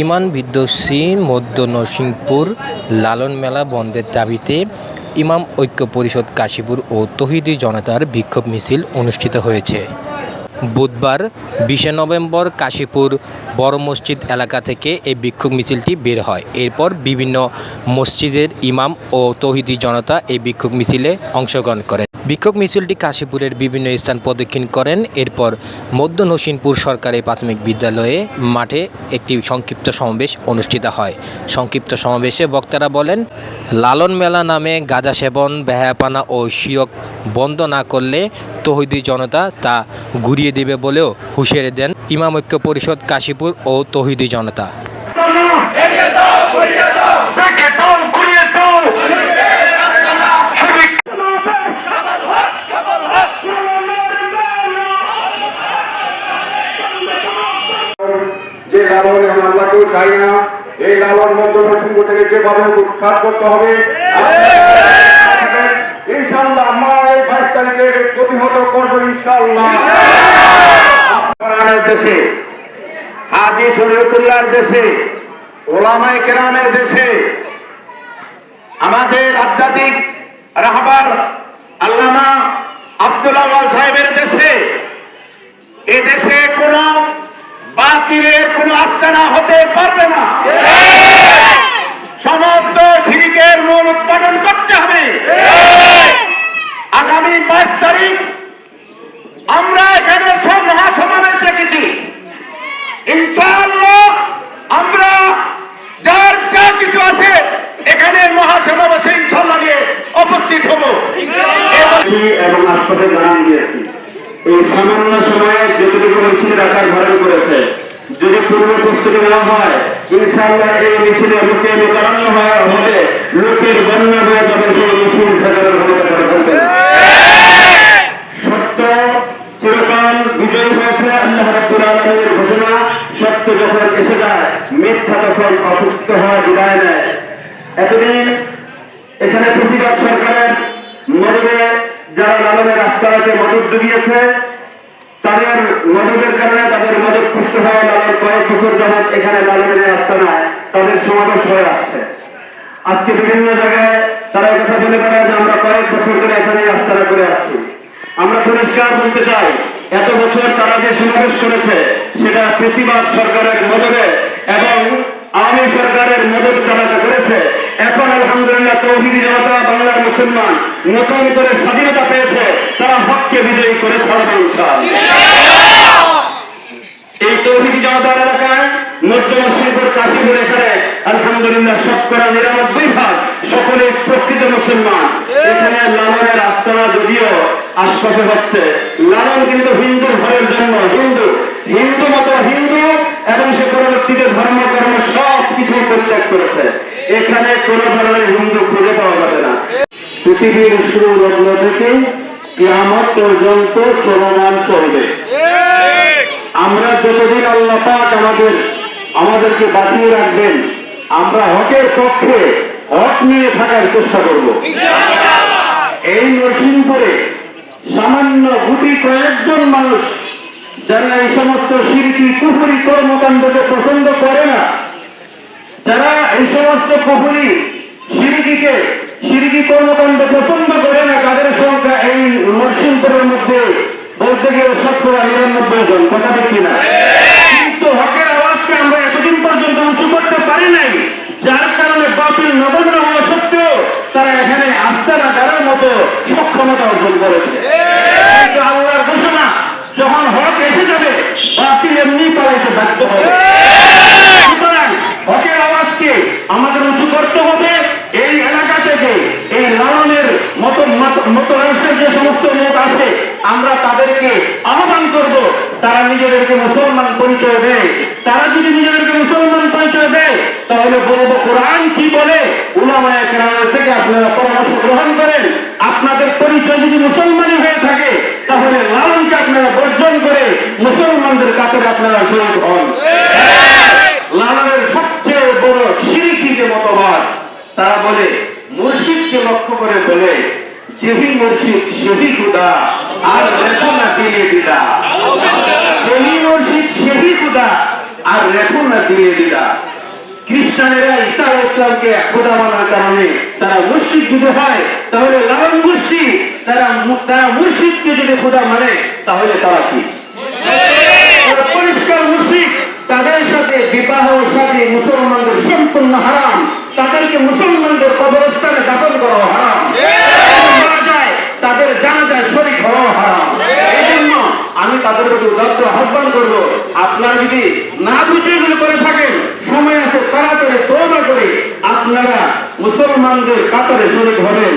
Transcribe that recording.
ইমান বিধ্বংসী মধ্য নরসিংপুর লালন মেলা বন্ধের দাবিতে ইমাম ঐক্য পরিষদ কাশীপুর ও তহিদি জনতার বিক্ষোভ মিছিল অনুষ্ঠিত হয়েছে। বুধবার বিশে নভেম্বর কাশীপুর বড় মসজিদ এলাকা থেকে এই বিক্ষোভ মিছিলটি বের হয়। এরপর বিভিন্ন মসজিদের ইমাম ও তহিদি জনতা এই বিক্ষোভ মিছিলে অংশগ্রহণ করেন। বিক্ষোভ মিছিলটি কাশীপুরের বিভিন্ন স্থান প্রদক্ষিণ করেন। এরপর মধ্য নসিনপুর সরকারি প্রাথমিক বিদ্যালয়ে মাঠে একটি সংক্ষিপ্ত সমাবেশ অনুষ্ঠিত হয়। সংক্ষিপ্ত সমাবেশে বক্তারা বলেন, লালন মেলা নামে গাঁজা সেবন, বেহায়াপানা ও শিরক বন্ধ না করলে তহিদি জনতা তা ঘুরিয়ে দেবে বলেও হুঁশিয়ারি দেন ইমাম ঐক্য পরিষদ কাশীপুর ও তহিদি জনতা। চাই না। এই লালন মধ্য নরসিংহ থেকে যেভাবে উৎখাত করতে হবে ইনশাল্লাহ বাইশ তারিখে প্রতিহত ইনশাল্লাহ দেশে, হাজি দেশে, ওলামায় কেরামের দেশে, আমাদের আধ্যাত্মিক রাহবার আল্লামা আব্দুল সাহেবের দেশে, এ দেশে কোন বাতিলের কোন আত্মানা হতে পারবে না। সমস্ত সিরিকের মূল উৎপাদন করতে হবে আগামী বাইশ তারিখ আমরা এখানে সব মহাসমাবেশ দেখেছি ইনশাআল্লাহ আমরা যার যা কিছু আছে এখানে মহাসমাবেশে ইনশাল্লাহ নিয়ে উপস্থিত হব এবং দিয়েছি এবং আশপাশে জানান দিয়েছি এই সময়ে যতটুকু মিছিলের আকার ধারণ করেছে যদি পূর্ব প্রস্তুতি নেওয়া হয়, ইনশাআল্লাহ এই মিছিলে লোকে লোকারণ্য হয়ে হবে লোকের বন্যা হয়ে যাবে সেই মিছিল। সত্য, চিরকাল হয়েছে আল্লাহ রাব্বুল আলামিনের ঘোষণা সত্য যখন এসে যায়, মিথ্যা তখন অসুস্থ হয় বিদায় নেয় এতদিন এখানে বেশিরভাগ সরকারের মদদে যারা লালনের রাস্তাটাকে মদত জুগিয়েছে তাদের মদতের কারণে তাদের মদত পুষ্ট হয়ে লালন কয়েক বছর যাবৎ এখানে লালনের নয় তাদের সমাবেশ হয়ে আসছে। আজকে বিভিন্ন জায়গায় তারা কথা বলে বেড়ায় যে আমরা কয়েক বছর ধরে এখানে এই করে আসছি। আমরা পরিষ্কার বলতে চাই, এত বছর তারা যে সমাবেশ করেছে, সেটা বেশিরভাগ সরকারের মদদে এবং আওয়ামী সরকারের মদত তারা করেছে আলহামদুলিল্লাহ তৌহিদি জনতা বাংলার মুসলমান নতুন করে স্বাধীনতা পেয়েছে, তারা হককে বিজয়ী করে ছাড়বে এই তৌহিদি জনতার এলাকায় মধ্য মুসলিমপুর কাশীপুর এখানে আলহামদুলিল্লাহ শতকরা নিরানব্বই ভাগ সকলে প্রকৃত মুসলমান। এখানে লালনের আস্তানা যদিও আশপাশে হচ্ছে, লালন কিন্তু হিন্দুর ঘরের জন্য হিন্দু হিন্দু মতো হিন্দু এবং সে পরবর্তীতে ধর্ম কর্ম সব কিছু পরিত্যাগ করেছে। এখানে কোন ধরনের হিন্দু খুঁজে পাওয়া যাবে না। পৃথিবীর শুরু লগ্ন থেকে কিয়ামত পর্যন্ত চলমান চলবে। আমরা যতদিন আল্লাহ পাক আমাদের আমাদেরকে বাঁচিয়ে রাখবেন আমরা হকের পক্ষে হক নিয়ে থাকার চেষ্টা করব। এই নরসিংপুরে সামান্য গুটি কয়েকজন মানুষ যারা এই সমস্ত সিরিকি কুফুরি কর্মকাণ্ডকে পছন্দ করে না, যারা এই সমস্ত কুফুরি সিরিকিকে সিরিকি কর্মকাণ্ড পছন্দ করে না, তাদের সংখ্যা এই নরসিংপুরের মধ্যে বলতে গেলে শতকরা নিরানব্বই জন, কথা ঠিক কিনা? কিন্তু হকের আওয়াজকে আমরা এতদিন পর্যন্ত উঁচু করতে পারি নাই, যার কারণে বাতিল নগণ্য হওয়া সত্ত্বেও তারা এখানে আস্থা রাখার মতো সক্ষমতা অর্জন করেছে কিন্তু আল্লাহর ঘোষণা যখন হক এসে যাবে বাতিল এমনি পালাইতে বাধ্য হবে সুতরাং হকের আওয়াজকে আমাদের উঁচু করতে হবে এই এলাকা থেকে এই লালনের মতো মত- মতো রাষ্ট্রের যে সমস্ত লোক আছে আমরা তাদেরকে আহ্বান করব তারা নিজেদেরকে মুসলমান পরিচয় দেয়। তারা যদি নিজেদেরকে মুসলমান পরিচয় দেয়, তাহলে বলব কোরআন কি বলে? উলামায়ে কেরামের থেকে আপনারা পরামর্শ গ্রহণ করেন। আপনাদের পরিচয় যদি মুসলমানই হয়ে থাকে, তাহলে লালনকে আপনারা বর্জন করে মুসলমানদের কাছে আপনারা শহীদ হন। লালনের সবচেয়ে বড় সিরিকি যে মতবাদ তারা বলে, মুর্শিদকে লক্ষ্য করে বলে যেহি মুর্শিদ সেহি খুদা আর রেখো না দিলে দিদা যেহি মুর্শিদ সেহি খুদা আর এখন না, দিয়ে দিলা। খ্রিস্টানেরা আলাইহিস ইসলামকে খোদা মানার কারণে তারা মুর্শিদ যদি হয়, তাহলে লালন গোষ্ঠী তারা তারা মুর্শিদকে যদি খোদা মানে তাহলে তারা কি? পরিষ্কার মুশরিক। তাদের সাথে বিবাহ সাথে মুসলমানদের সম্পূর্ণ হারাম। তাদেরকে মুসলমানদের কবরস্থানে দাফন করা হারাম মারা যায় তাদের জানাজায় শরীক হওয়া হারাম এই জন্য আমি তাদের প্রতি উদাত্ত আহ্বান করব। আপনারা যদি না বুঝে এগুলো করে থাকেন, সময় আছে, তাড়াতাড়ি তৌবা করে আপনারা মুসলমানদের কাতারে শরীর হবেন।